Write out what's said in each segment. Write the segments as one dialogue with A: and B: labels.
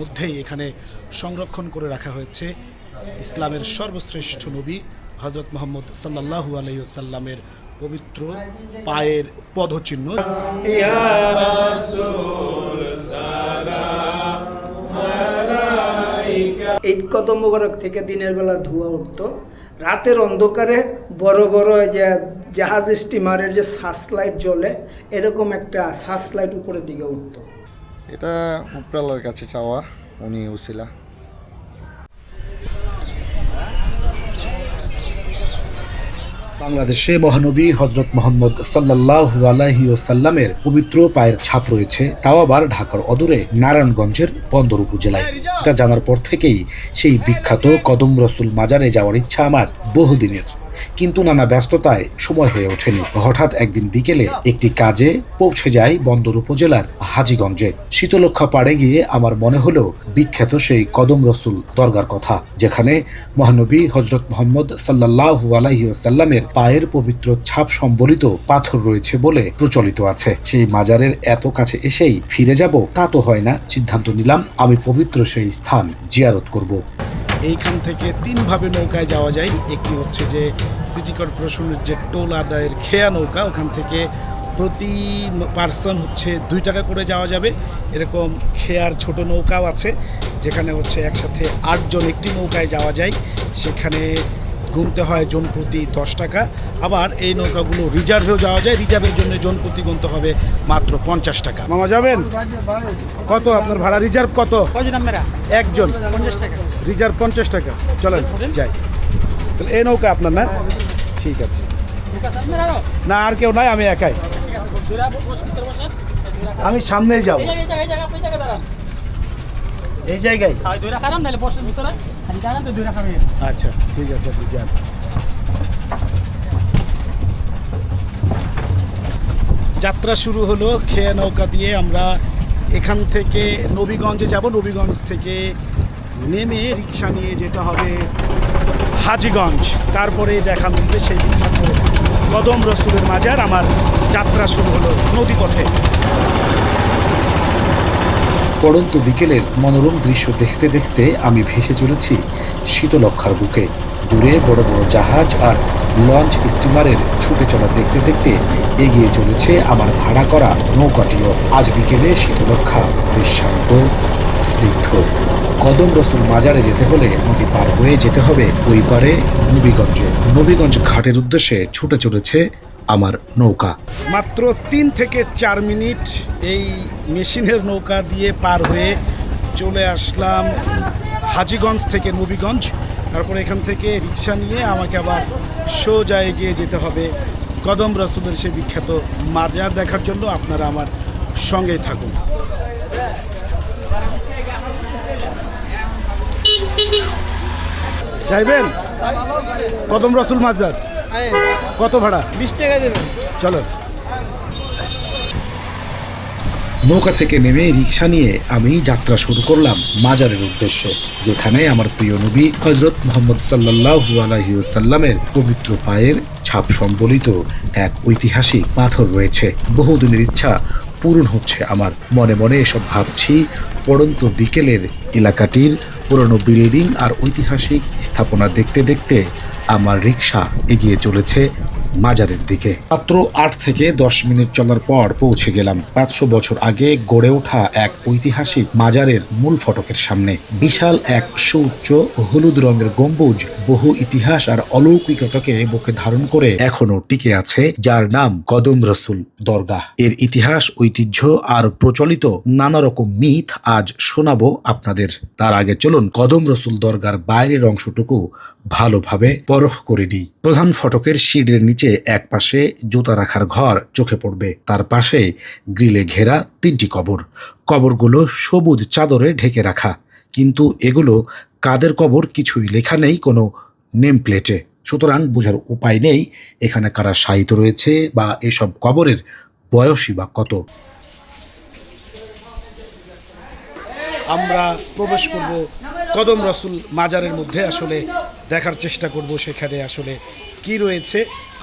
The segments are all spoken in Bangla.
A: মধ্যেই এখানে সংরক্ষণ করে রাখা হয়েছে ইসলামের সর্বশ্রেষ্ঠ নবী হজরত মোহাম্মদ সাল্লাহু আলাইসাল্লামের পবিত্র পায়ের পদচিহ্ন।
B: এই কদম মোবারক থেকে দিনের বেলা ধোঁয়া উঠতো। রাতের অন্ধকারে বড় বড় যে জাহাজ স্টিমারের যে সার্চ লাইট জ্বলে, এরকম একটা সার্চ লাইট উপরের দিকে উঠতো।
C: এটা উপরালার কাছে চাওয়া, উনি উসিলা
A: বাংলাদেশে মহানবী হজরত মোহাম্মদ সাল্লাহু আলাহি সাল্লামের পবিত্র পায়ের ছাপ রয়েছে, তাও আবার ঢাকার অদূরে নারায়ণগঞ্জের বন্দর উপজেলায়। তা জানার পর থেকেই সেই বিখ্যাত কদম রসুল মাজারে যাওয়ার ইচ্ছা আমার বহুদিনের। কিন্তু নানা ব্যস্ততায় সময় হয়ে ওঠেনি। হঠাৎ একদিন বিকেলে একটি কাজে পৌঁছে যায় বন্দর উপজেলার হাজিগঞ্জে। শীতলক্ষা পাড়ে গিয়ে আমার মনে হলো বিখ্যাত সেই কদম রসুল দরগার কথা, যেখানে মহানবী হজরত মোহাম্মদ সাল্লাহ আলাইসাল্লামের পায়ের পবিত্র ছাপ সম্বলিত পাথর রয়েছে বলে প্রচলিত আছে। সেই মাজারের এত কাছে এসেই ফিরে যাব তা তো হয় না, সিদ্ধান্ত নিলাম আমি পবিত্র সেই স্থান জিয়ারত করব। এইখান থেকে তিনভাবে নৌকায় যাওয়া যায়। একটি হচ্ছে যে সিটি কর্পোরেশনের যে টোল আদায়ের খেয়া নৌকা, ওখান থেকে প্রতি পার্সন হচ্ছে দুই টাকা করে যাওয়া যাবে। এরকম খেয়ার ছোট নৌকাও আছে, যেখানে হচ্ছে একসাথে আটজন একটি নৌকায় যাওয়া যায়। সেখানে গুনতে হয় জন প্রতি দশ টাকা। আবার এই নৌকাগুলো রিজার্ভেও যাওয়া যায় রিজার্ভের জন্য জন প্রতি গুনতে হবে মাত্র পঞ্চাশ টাকা। মামা যাবেন? কত আপনার ভাড়া? রিজার্ভ কত? একজন।
D: পঞ্চাশ টাকা।
A: রিজার্ভ পঞ্চাশ টাকা। চলেন যাই। তাহলে এই নৌকা আপনার না? ঠিক আছে। না আর কেউ নাই আমি একাই। আমি সামনেই যাব।
D: এই জায়গায়
A: আচ্ছা ঠিক আছে, আপনি যান। যাত্রা শুরু হলো, খেয়া নৌকা দিয়ে আমরা এখান থেকে নবীগঞ্জে যাব। নবীগঞ্জ থেকে নেমে রিক্সা নিয়ে যেতে হবে হাজিগঞ্জ। তারপরে দেখা মিলবে সেই বিখ্যাত কদম রসুলের মাজার। আমার যাত্রা শুরু হলো নদীপথে। পড়ন্ত বিকেলের মনোরম দৃশ্য দেখতে দেখতে আমি ভেসে চলেছি শীতলক্ষার বুকে। দূরে বড় বড় জাহাজ আর লঞ্চ স্টিমারের ছুটে চলা দেখতে দেখতে এগিয়ে চলেছে আমার ভাড়া করা নৌকাটিও। আজ বিকেলে শীতলক্ষা বেশ শান্ত স্নিগ্ধ। কদম রসুল মাজারে যেতে হলে নদী পার হয়ে যেতে হবে ওই পারে নবীগঞ্জে। নবীগঞ্জ ঘাটের উদ্দেশ্যে ছুটে চলেছে আমার নৌকা। মাত্র তিন থেকে চার মিনিট এই মেশিনের নৌকা দিয়ে পার হয়ে চলে আসলাম হাজিগঞ্জ থেকে নবীগঞ্জ। তারপরে এখান থেকে রিক্সা নিয়ে আমাকে আবার সোজা এগিয়ে যেতে হবে কদম রসুলের সেই বিখ্যাত মাজার দেখার জন্য। আপনারা আমার সঙ্গেই থাকুন। যাইবেন? কদম রসুল মাজার। কত ভাড়া?
D: বিশ টাকা দেবেন
A: চলো। নৌকা থেকে নেমে রিক্সা নিয়ে আমি যাত্রা শুরু করলাম মাজারের উদ্দেশ্যে যেখানে আমার প্রিয় নবী হজরত মোহাম্মদ সাল্লাহু আলহিউসাল্লামের পবিত্র পায়ের ছাপ সম্বলিত এক ঐতিহাসিক পাথর রয়েছে। বহুদিনের ইচ্ছা পূরণ হচ্ছে আমার। মনে মনে এসব ভাবছি পড়ন্ত বিকেলের এলাকাটির পুরনো বিল্ডিং আর ঐতিহাসিক স্থাপনা দেখতে দেখতে আমার রিক্সা এগিয়ে চলেছে। মাজারের দিকে। মাত্র আট থেকে দশ মিনিট চলার পর পৌঁছে গেলাম। পাঁচশো বছর আগে গড়ে ওঠা এক ঐতিহাসিক মাজারের মূল ফটকের সামনে। বিশাল এক সুউচ্চ হলুদ রঙের গম্বুজ বহু ইতিহাস আর অলৌকিকতাকে বুকে ধারণ করে এখনও টিকে আছে, যার নাম কদম রসুল দরগা এর ইতিহাস, ঐতিহ্য আর প্রচলিত নানা রকম মিথ আজ শোনাবো আপনাদের। তার আগে চলুন কদম রসুল দরগার বাইরের অংশটুকু ভালোভাবে পরখ করে নিই। প্রধান ফটকের সিঁড়ির নিচে এক পাশে জুতা রাখার ঘর চোখে পড়বে। তার পাশে গ্রিলে ঘেরা তিনটি কবর। কবরগুলো সবুজ চাদরে ঢেকে রাখা। কিন্তু এগুলো কাদের কবর কিছুই লেখা নেই কোনো নেম প্লেটে সুতরাং বোঝার উপায় নেই এখানে কারা সাহিত্য রয়েছে বা এসব কবরের বয়সই বা কত। আমরা প্রবেশ করব কদম রসুল মাজারের মধ্যে। আসলে দেখার চেষ্টা করব সেখানে আসলে কি রয়েছে।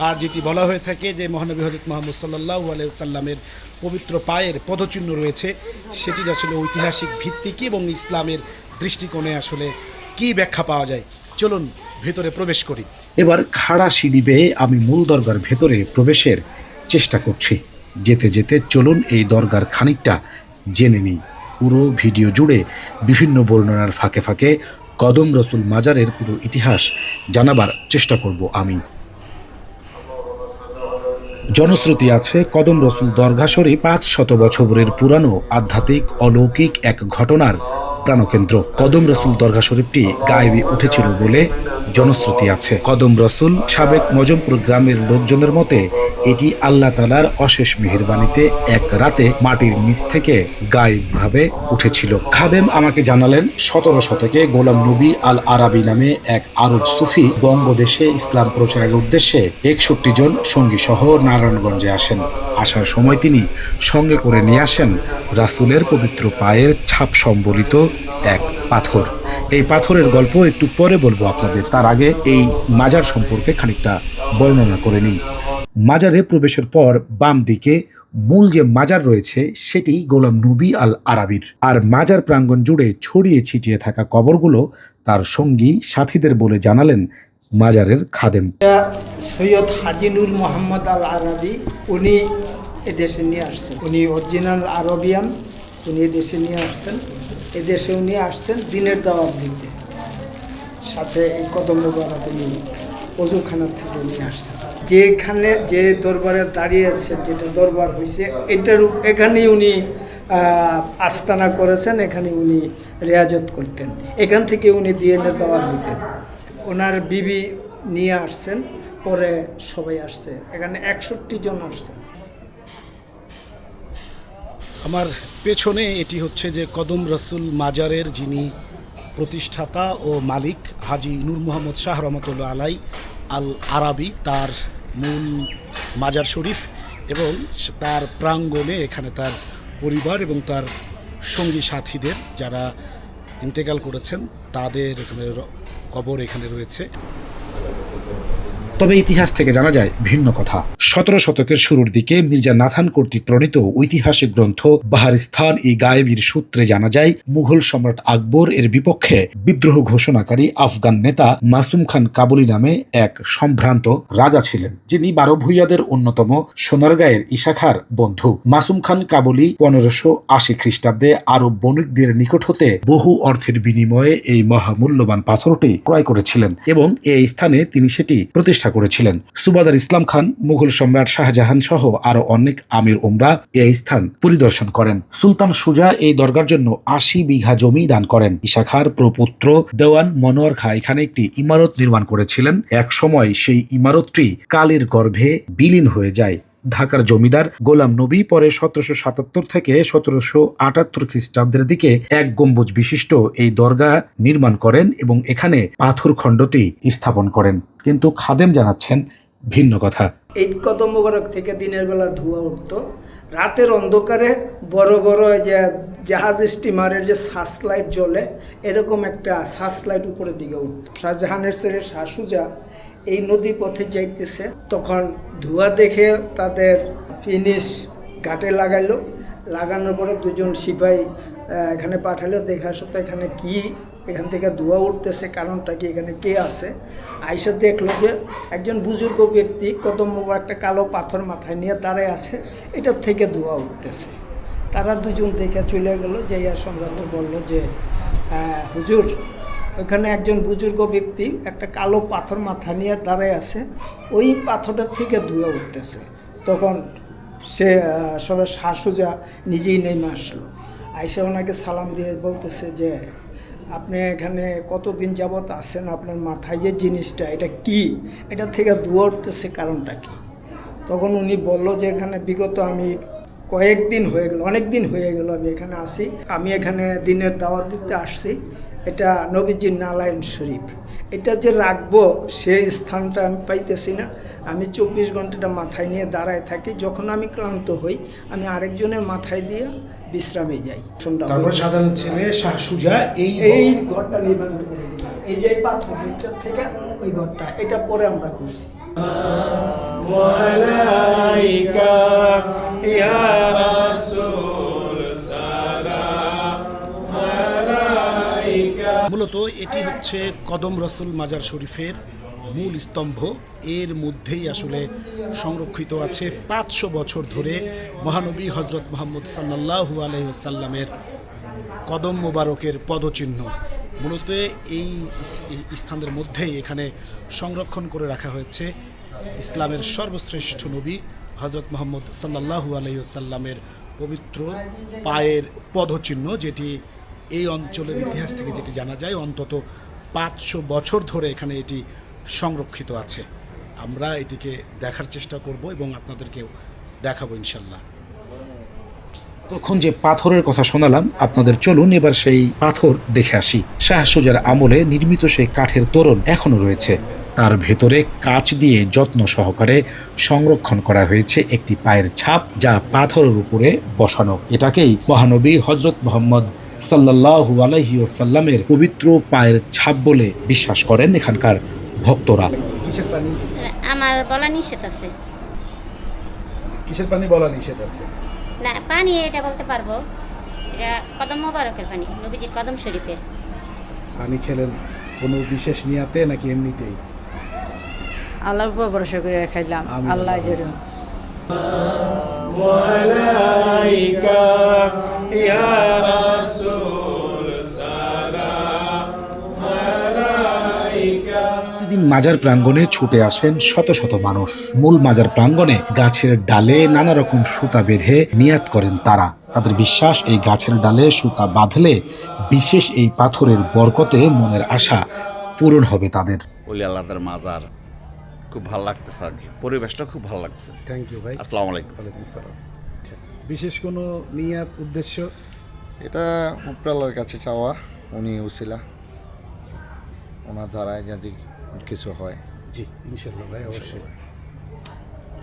A: আর যেটি বলা হয়ে থাকে যে মহানবী হজরত মোহাম্মদ সাল্লাহ সাল্লামের পবিত্র পায়ের পদচিহ্ন রয়েছে, সেটির আসলে ঐতিহাসিক ভিত্তি কী এবং ইসলামের দৃষ্টিকোণে আসলে কি ব্যাখ্যা পাওয়া যায়? চলুন ভেতরে প্রবেশ করি। এবার খাড়া সিঁড়ি বেয়ে আমি মূল দরগার ভেতরে প্রবেশের চেষ্টা করছি। যেতে যেতে চলুন এই দরগার খানিকটা জেনে নিই। পুরো ভিডিও জুড়ে বিভিন্ন বর্ণনার ফাঁকে ফাঁকে কদম রসুল মাজারের পুরো ইতিহাস জানাবার চেষ্টা করব আমি। জনশ্রুতি আছে, কদম রসুল দরগা শরীফ পাঁচ শত বছরের পুরানো আধ্যাত্মিক অলৌকিক এক ঘটনার প্রাণকেন্দ্র কদম রসুল দরগা শরীফটি গায়েবী উঠেছিল বলে জনশ্রুতি আছে। কদম রসুল সাবেক মজমপুর গ্রামের লোকজনের মতে, এটি আল্লাহ তালার অশেষ মেহেরবানিতে এক রাতে মাটির নিচ থেকে গায়েবভাবে উঠেছিল। খাদেম আমাকে জানালেন, সতেরো শতকে গোলাম নবী আল আরাবি নামে এক আরব সুফি বঙ্গদেশে ইসলাম প্রচারের উদ্দেশ্যে একষট্টি জন সঙ্গী সহ নারায়ণগঞ্জে আসেন। আসার সময় তিনি সঙ্গে করে নিয়ে আসেন রাসুলের পবিত্র পায়ের ছাপ সম্বলিত এক পাথর। এই পাথরের গল্প একটু পরে বলব আপনাদের। তার আগে এই মাজার সম্পর্কে খানিকটা বর্ণনা করে নিই। মাজারে প্রবেশের পর বাম দিকে মূল যে মাজার রয়েছে, সেটি গোলাম নবী আল আরাবির আর মাজার প্রাঙ্গণ জুড়ে ছড়িয়ে ছিটিয়ে থাকা কবরগুলো তার সঙ্গী সাথীদের বলে জানালেন মাজারের খাদেম।
B: সৈয়দ হাজিনুর মোহাম্মদ আল আরবি উনি এদেশে নিয়ে আসছেন। উনি অরিজিনাল আরবিয়ান উনি এদেশে নিয়ে আসছেন। এদেশে উনি আসছেন দিনের দাওয়াত দিতে। সাথে এই কদম মোবারক উনি অজুখানার থেকে নিয়ে আসছেন। যেখানে যে দরবারে দাঁড়িয়েছে যেটা দরবার হয়েছে এটার এখানেই উনি আস্তানা করেছেন, এখানে উনি রেয়াজত করতেন। এখান থেকে উনি দিনের দাওয়াত দিতেন। ওনার বিবি নিয়ে আসছেন, পরে সবাই আসছে। এখানে একষট্টি জন আসছে।
A: আমার পেছনে এটি হচ্ছে যে কদম রসুল মাজারের যিনি প্রতিষ্ঠাতা ও মালিক হাজি নূর মোহাম্মদ শাহ রহমতুল্লাহ আলাই আল আরাবি তার মূল মাজার শরীফ এবং তার প্রাঙ্গণে এখানে তার পরিবার এবং তার সঙ্গী সাথীদের যারা ইন্তেকাল করেছেন, তাদের এখানে কবর এখানে রয়েছে। তবে ইতিহাস থেকে জানা যায়, ভিন্ন কথা। সতেরো শতকের শুরুর দিকে মির্জা নাথান কর্তৃক প্রণীত ঐতিহাসিক গ্রন্থ বাহারিস্তান ই গায়েবীর সূত্রে জানা যায়, মুঘল সম্রাট আকবর এর বিপক্ষে বিদ্রোহ ঘোষণাকারী আফগান নেতা মাসুম খান কাবুলি নামে এক সম্ভ্রান্ত রাজা ছিলেন, যিনি বারো ভূইয়াদের অন্যতম সোনারগাঁয়ের ইশাখার বন্ধু। মাসুম খান কাবুলি পনেরোশো আশি খ্রিস্টাব্দে আরব বণিকদের নিকট হতে বহু অর্থের বিনিময়ে এই মহামূল্যবান পাথরটি ক্রয় করেছিলেন এবং এই স্থানে তিনি সেটি প্রতিষ্ঠা করেছিলেন। সুবাদার ইসলাম খান মুঘল সম্রাট শাহজাহান সহ আরও অনেক আমির ওমরা এই স্থান পরিদর্শন করেন। সুলতান সুজা এই দরগার জন্য আশি বিঘা জমি দান করেন। ইশাখার প্রপুত্র দেওয়ান মনোয়ার খা এখানে একটি ইমারত নির্মাণ করেছিলেন। এক সময় সেই ইমারতটি কালের গর্ভে বিলীন হয়ে যায়। ঢাকার জমিদার গোলাম নবী পরে সতেরোশো সাতাত্তর থেকে সতেরোশো আটাত্তর খ্রিস্টাব্দের দিকে এক গম্বুজ বিশিষ্ট এই দরগা নির্মাণ করেন এবং এখানে পাথর খণ্ডটি স্থাপন করেন। কিন্তু খাদেম জানাচ্ছেন ভিন্ন কথা।
B: এই কদম মোবারক থেকে দিনের বেলা ধোঁয়া উঠতো। রাতের অন্ধকারে বড় বড় যে জাহাজ স্টিমারের যে লাইট জ্বলে, এরকম একটা লাইট উপরের দিকে উঠত। শাহজাহানের ছেলে শাহসুজা এই নদী পথে যাইতেছে, তখন ধোঁয়া দেখে তাদের ফিনিশ ঘাটে লাগাইলো। লাগানোর পরে দুজন সিপাহী এখানে পাঠালো দেখা সত্ত্বে এখানে কি এখান থেকে ধোঁয়া উঠতেছে, কারণটা কি, এখানে কে আছে? আইসা দেখল যে একজন বুজুর্গ ব্যক্তি কত একটা কালো পাথর মাথায় নিয়ে দাঁড়ায় আছে, এটার থেকে ধোঁয়া উঠতেছে। তারা দুজন দেখে চলে গেল, যাইয়া সম্রাট বলল যে হুজুর ওখানে একজন বুজুর্গ ব্যক্তি একটা কালো পাথর মাথা নিয়ে দাঁড়ায় আছে, ওই পাথরটার থেকে ধোঁয়া উঠতেছে। তখন সে সবাই শাশুজা নিজেই নেমে আসলো। আইসা ওনাকে সালাম দিয়ে বলতেছে যে, আপনি এখানে কতদিন যাবৎ আছেন? আপনার মাথায় যে জিনিসটা, এটা কি? এটা থেকে ধোঁয়া উঠতেছে কারণটা কি? তখন উনি বলল যে, এখানে বিগত আমি কয়েকদিন হয়ে গেল অনেক দিন হয়ে গেল আমি এখানে আসি। আমি এখানে দিনের দাওয়াত দিতে আসছি। এটা নবীজির নালায়ন শরীফ। এটা যে রাখব সেই স্থানটা আমি পাইতেছি না। আমি চব্বিশ ঘন্টাটা মাথায় নিয়ে দাঁড়ায় থাকি। যখন আমি ক্লান্ত হই আমি আরেকজনের মাথায় দিয়ে বিশ্রামে যাই। গেছে।
A: ছেলে শাহ সুজা এই
B: এই ঘরটা নির্মাণ করে এই যে এই পাথর থেকে ওই ঘরটা এটা পরে আমরা করছি।
A: মূলত এটি হচ্ছে কদম রসুল মাজার শরীফের মূল স্তম্ভ। এর মধ্যেই আসলে সংরক্ষিত আছে পাঁচশো বছর ধরে মহানবী হজরত মোহাম্মদ সাল্লাহু আলহিসাল্লামের কদম মোবারকের পদচিহ্ন। মূলত এই স্থানের মধ্যেই এখানে সংরক্ষণ করে রাখা হয়েছে ইসলামের সর্বশ্রেষ্ঠ নবী হজরত মোহাম্মদ সাল্লাহু আলহিসাল্লামের পবিত্র পায়ের পদচিহ্ন, যেটি এই অঞ্চলের ইতিহাস থেকে যেটি জানা যায়, অন্তত পাঁচশো বছর ধরে এখানে এটি সংরক্ষিত আছে। আমরা এটিকে দেখার চেষ্টা করব এবং আপনাদেরকেও দেখাবো ইনশাল্লাহ। তখন যে পাথরের কথা শোনালাম, আপনাদের চলুন এবার সেই পাথর দেখে আসি। শাহ সুজার আমলে নির্মিত সেই কাঠের তোরণ এখনও রয়েছে। তার ভেতরে কাচ দিয়ে যত্ন সহকারে সংরক্ষণ করা হয়েছে একটি পায়ের ছাপ, যা পাথরের উপরে বসানো। এটাকেই মহানবী হজরত মোহাম্মদ সাল্লাহু আলহি সাল্লামের পবিত্র পায়ের ছাপ বলে বিশ্বাস করেন এখানকার ভক্তরা।
E: আমার বলা নিষেধ আছে।
A: কিসের পানি বলা নিষেধ আছে?
E: না পানি এটা বলতে পারব। এটা কদম মোবারকের পানি নবীজির কদম শরীফের।
A: পানি খেলেন কোনো বিশেষ নিয়াতে নাকি এমনিতেই?
F: আল্লাহর উপর ভরসা করে খাইলাম। আল্লাহ যেরকম।
A: প্রতিদিন মাজার প্রাঙ্গণে ছুটে আসেন শত শত মানুষ। মূল মাজার প্রাঙ্গণে গাছের ডালে নানা রকম সুতা বেঁধে নিয়াত করেন তারা। তাদের বিশ্বাস এই গাছের ডালে সুতা বাঁধলে বিশেষ এই পাথরের বরকতে মনের আশা পূরণ হবে তাদের।
G: ওলি আল্লাহদের মাজার। খুব ভালো লাগতেছে আর কি। পরিবেশটা খুব ভালো লাগছে
A: থ্যাংক ইউ ভাই।
G: আসসালামু আলাইকুম।
A: বিশেষ কোনো নিয়াত উদ্দেশ্য?
C: এটা উপরালার কাছে চাওয়া। উনি উসিলা। ওনার দ্বারায় যদি কিছু হয়।
A: জি ইনশাল্লাহ ভাই অবশ্যই।